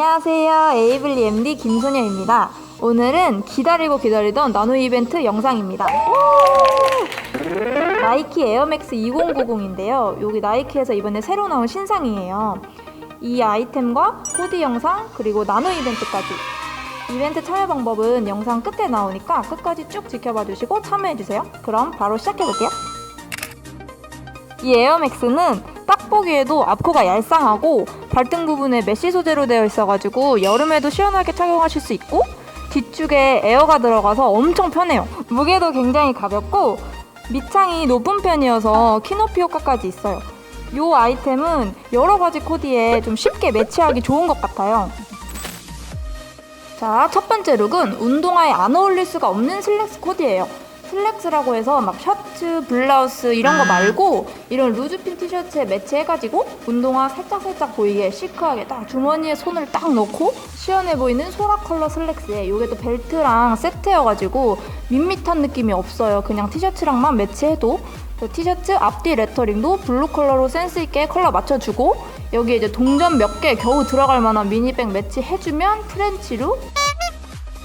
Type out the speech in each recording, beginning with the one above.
안녕하세요. 에이블리 MD 김소녀입니다. 오늘은 기다리고 기다리던 나노 이벤트 영상입니다. 나이키 에어맥스 2090인데요. 여기 나이키에서 이번에 새로 나온 신상이에요. 이 아이템과 코디 영상 그리고 나노 이벤트까지. 이벤트 참여 방법은 영상 끝에 나오니까 끝까지 쭉 지켜봐 주시고 참여해 주세요. 그럼 바로 시작해 볼게요. 이 에어맥스는 딱 보기에도 앞코가 얄쌍하고 발등 부분에 메쉬 소재로 되어 있어가지고 여름에도 시원하게 착용하실 수 있고 뒤쪽에 에어가 들어가서 엄청 편해요. 무게도 굉장히 가볍고 밑창이 높은 편이어서 키높이 효과까지 있어요. 이 아이템은 여러 가지 코디에 좀 쉽게 매치하기 좋은 것 같아요. 자, 첫 번째 룩은 운동화에 안 어울릴 수가 없는 슬랙스 코디예요. 슬랙스라고 해서 막 셔츠, 블라우스 이런 거 말고 이런 루즈핀 티셔츠에 매치해가지고 운동화 살짝 살짝 보이게 시크하게 딱 주머니에 손을 딱 넣고 시원해 보이는 소라 컬러 슬랙스에 이게 또 벨트랑 세트여가지고 밋밋한 느낌이 없어요. 그냥 티셔츠랑만 매치해도 그 티셔츠 앞뒤 레터링도 블루 컬러로 센스 있게 컬러 맞춰주고 여기에 이제 동전 몇 개 겨우 들어갈 만한 미니백 매치 해주면 트렌치 룩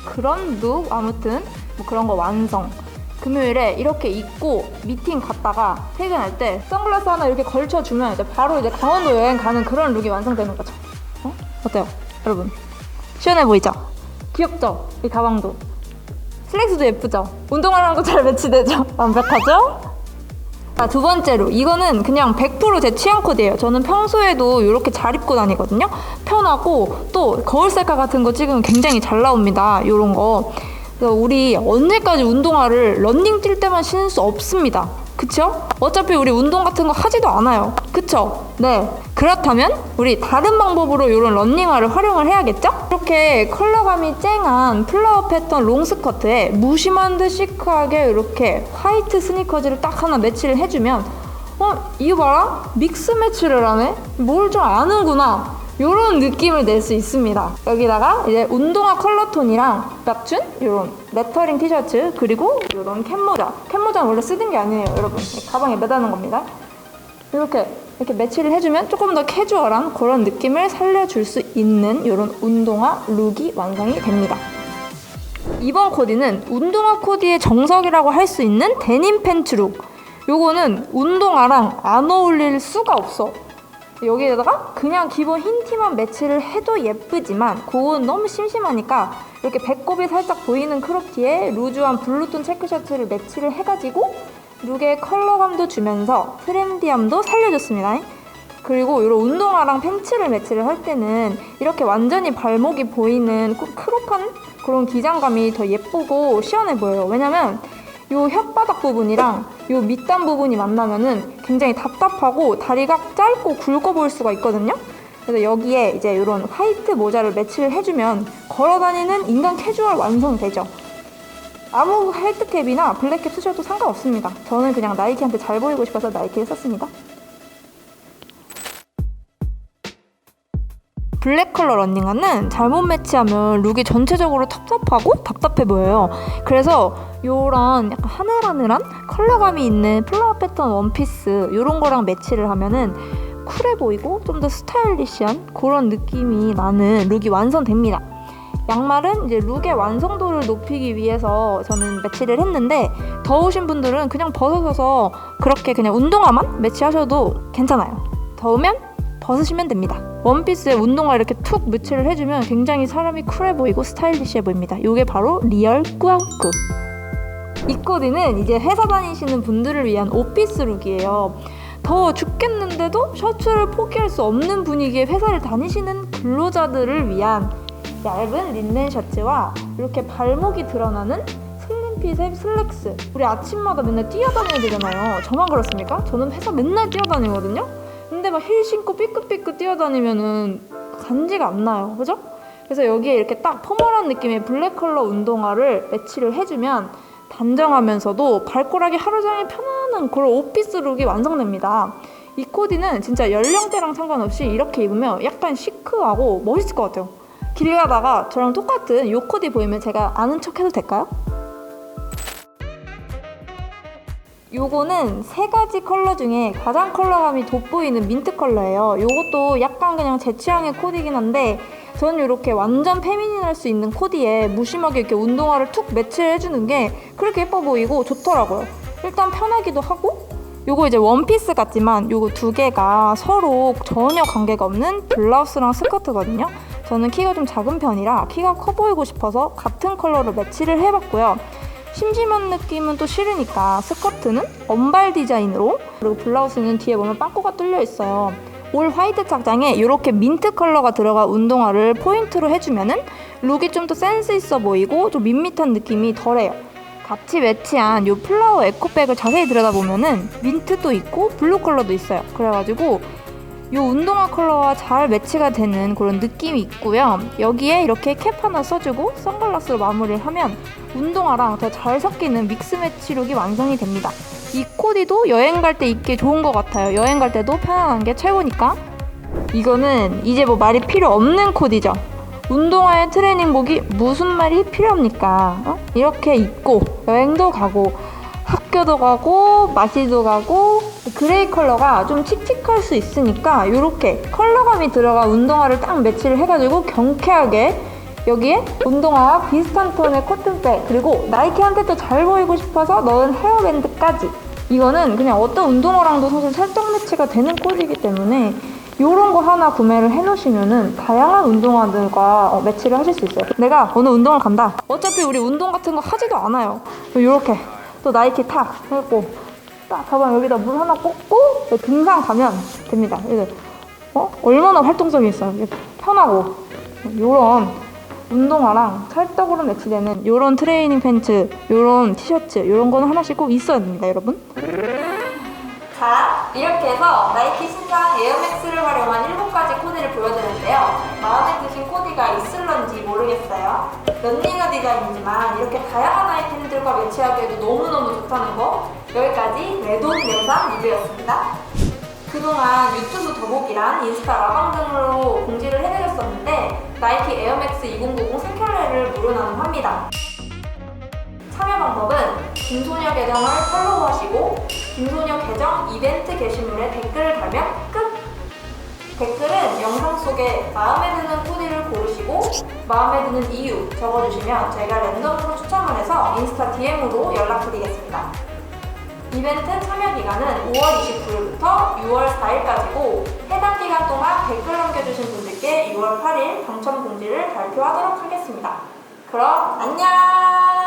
그런 룩 아무튼 뭐 그런 거 완성. 금요일에 이렇게 입고 미팅 갔다가 퇴근할 때 선글라스 하나 이렇게 걸쳐주면 이제 바로 이제 강원도 여행 가는 그런 룩이 완성되는 거죠. 어? 어때요, 여러분? 시원해 보이죠? 귀엽죠? 이 가방도. 슬랙스도 예쁘죠? 운동화랑도 잘 매치되죠? 완벽하죠? 자, 두 번째로 이거는 그냥 100%제 취향 코드예요. 저는 평소에도 이렇게 잘 입고 다니거든요. 편하고 또 거울 셀카 같은 거 찍으면 굉장히 잘 나옵니다. 이런 거. 우리 언제까지 운동화를 런닝 뛸 때만 신을 수 없습니다. 그쵸? 어차피 우리 운동 같은 거 하지도 않아요. 그쵸? 네. 그렇다면 우리 다른 방법으로 이런 런닝화를 활용을 해야겠죠? 이렇게 컬러감이 쨍한 플라워 패턴 롱스커트에 무심한 듯 시크하게 이렇게 화이트 스니커즈를 딱 하나 매치를 해주면 어? 이거 봐라? 믹스 매치를 하네? 뭘 좀 아는구나. 이런 느낌을 낼 수 있습니다. 여기다가 이제 운동화 컬러톤이랑 맞춘 이런 레터링 티셔츠 그리고 이런 캡모자. 캡모자는 원래 쓰는 게 아니에요, 여러분. 가방에 매다는 겁니다. 이렇게 이렇게 매치를 해주면 조금 더 캐주얼한 그런 느낌을 살려줄 수 있는 이런 운동화 룩이 완성이 됩니다. 이번 코디는 운동화 코디의 정석이라고 할 수 있는 데님 팬츠 룩. 요거는 운동화랑 안 어울릴 수가 없어. 여기에다가 그냥 기본 흰 티만 매치를 해도 예쁘지만 그건 너무 심심하니까 이렇게 배꼽이 살짝 보이는 크롭티에 루즈한 블루톤 체크 셔츠를 매치를 해가지고 룩의 컬러감도 주면서 트렌디함도 살려줬습니다. 그리고 이런 운동화랑 팬츠를 매치를 할 때는 이렇게 완전히 발목이 보이는 크- 크롭한 그런 기장감이 더 예쁘고 시원해 보여요. 왜냐면 요 혓바닥 부분이랑 요 밑단 부분이 만나면은 굉장히 답답하고 다리가 짧고 굵어 보일 수가 있거든요. 그래서 여기에 이제 이런 화이트 모자를 매치를 해주면 걸어다니는 인간 캐주얼 완성되죠. 아무 헬트캡이나 블랙캡 쓰셔도 상관없습니다. 저는 그냥 나이키한테 잘 보이고 싶어서 나이키를 썼습니다. 블랙 컬러 런닝화는 잘못 매치하면 룩이 전체적으로 텁텁하고 답답해 보여요. 그래서 요런 약간 하늘하늘한 컬러감이 있는 플라워 패턴 원피스 요런 거랑 매치를 하면은 쿨해 보이고 좀 더 스타일리시한 그런 느낌이 나는 룩이 완성됩니다. 양말은 이제 룩의 완성도를 높이기 위해서 저는 매치를 했는데 더우신 분들은 그냥 벗어서 그렇게 그냥 운동화만 매치하셔도 괜찮아요. 더우면 벗으시면 됩니다. 원피스에 운동화 이렇게 툭 매치를 해주면 굉장히 사람이 쿨해 보이고 스타일리시해 보입니다. 이게 바로 리얼 꾸안꾸. 이 코디는 이제 회사 다니시는 분들을 위한 오피스 룩이에요. 더워 죽겠는데도 셔츠를 포기할 수 없는 분위기의 회사를 다니시는 근로자들을 위한 얇은 린넨 셔츠와 이렇게 발목이 드러나는 슬림핏의 슬랙스. 우리 아침마다 맨날 뛰어다녀야 되잖아요. 저만 그렇습니까? 저는 회사 맨날 뛰어다니거든요. 막힐 신고 삐끗삐끗 뛰어다니면은 간지가 안 나요. 그죠? 그래서 여기에 이렇게 딱 포멀한 느낌의 블랙 컬러 운동화를 매치를 해주면 단정하면서도 발꼬락이 하루 종일 편안한 그런 오피스 룩이 완성됩니다. 이 코디는 진짜 연령대랑 상관없이 이렇게 입으면 약간 시크하고 멋있을 것 같아요. 길 가다가 저랑 똑같은 요 코디 보이면 제가 아는 척 해도 될까요? 요거는 세 가지 컬러 중에 가장 컬러감이 돋보이는 민트 컬러예요. 요것도 약간 그냥 제 취향의 코디긴 한데 저는 이렇게 완전 페미닌할 수 있는 코디에 무심하게 이렇게 운동화를 툭 매치를 해주는 게 그렇게 예뻐 보이고 좋더라고요. 일단 편하기도 하고 요거 이제 원피스 같지만 요거 두 개가 서로 전혀 관계가 없는 블라우스랑 스커트거든요. 저는 키가 좀 작은 편이라 키가 커 보이고 싶어서 같은 컬러로 매치를 해봤고요. 심심한 느낌은 또 싫으니까 스커트는 언발 디자인으로 그리고 블라우스는 뒤에 보면 빵꾸가 뚫려 있어요. 올 화이트 착장에 이렇게 민트 컬러가 들어간 운동화를 포인트로 해주면은 룩이 좀 더 센스 있어 보이고 좀 밋밋한 느낌이 덜해요. 같이 매치한 이 플라워 에코백을 자세히 들여다보면은 민트도 있고 블루 컬러도 있어요. 그래가지고 이 운동화 컬러와 잘 매치가 되는 그런 느낌이 있고요. 여기에 이렇게 캡 하나 써주고 선글라스로 마무리를 하면 운동화랑 더 잘 섞이는 믹스 매치 룩이 완성이 됩니다. 이 코디도 여행 갈 때 입기 좋은 것 같아요. 여행 갈 때도 편안한 게 최고니까. 이거는 이제 뭐 말이 필요 없는 코디죠. 운동화에 트레이닝복이 무슨 말이 필요합니까? 어? 이렇게 입고 여행도 가고 학교도 가고 마시도 가고 그레이 컬러가 좀 칙칙할 수 있으니까 이렇게 컬러감이 들어간 운동화를 딱 매치를 해가지고 경쾌하게 여기에 운동화와 비슷한 톤의 코튼백 그리고 나이키한테 또 잘 보이고 싶어서 넣은 헤어밴드까지 이거는 그냥 어떤 운동화랑도 사실 살짝 매치가 되는 코디이기 때문에 이런 거 하나 구매를 해놓으시면은 다양한 운동화들과 어, 매치를 하실 수 있어요. 내가 오늘 운동을 간다. 어차피 우리 운동 같은 거 하지도 않아요. 이렇게 또 나이키 탁 해고 딱 가방 여기다 물 하나 꽂고 등산 가면 됩니다. 이제 어 얼마나 활동적이겠어요. 이게 편하고 이런 운동화랑 찰떡으로 매치되는 이런 트레이닝 팬츠, 이런 티셔츠, 이런 거는 하나씩 꼭 있어야 됩니다, 여러분. 자, 이렇게 해서 나이키 신상 에어맥스를 활용한 7가지 코디를 보여드렸는데요. 마음에 드신 코디가 있을런지 모르겠어요. 런닝화 디자인이지만 이렇게 다양한 아이템들과 매치하기에도 너무너무 좋다는 거 여기까지 레돈 영상 리뷰였습니다. 그동안 유튜브 더보기란 인스타 라방 등으로 공지를 해드렸었는데 나이키 에어맥스 2090 새켤레를 무료 나눔합니다. 참여 방법은 김소녀 계정을 팔로우하시고 김소녀 계정 이벤트 게시물에 댓글을 달면 끝! 댓글은 영상 속에 마음에 드는 코디를 고르시고 마음에 드는 이유 적어주시면 저희가 랜덤으로 추첨을 해서 인스타 DM으로 연락드리겠습니다. 이벤트 참여 기간은 5월 29일부터 6월 4일까지고 해당 기간 동안 댓글 남겨주신 분들께 6월 8일 당첨 공지를 발표하도록 하겠습니다. 그럼 안녕!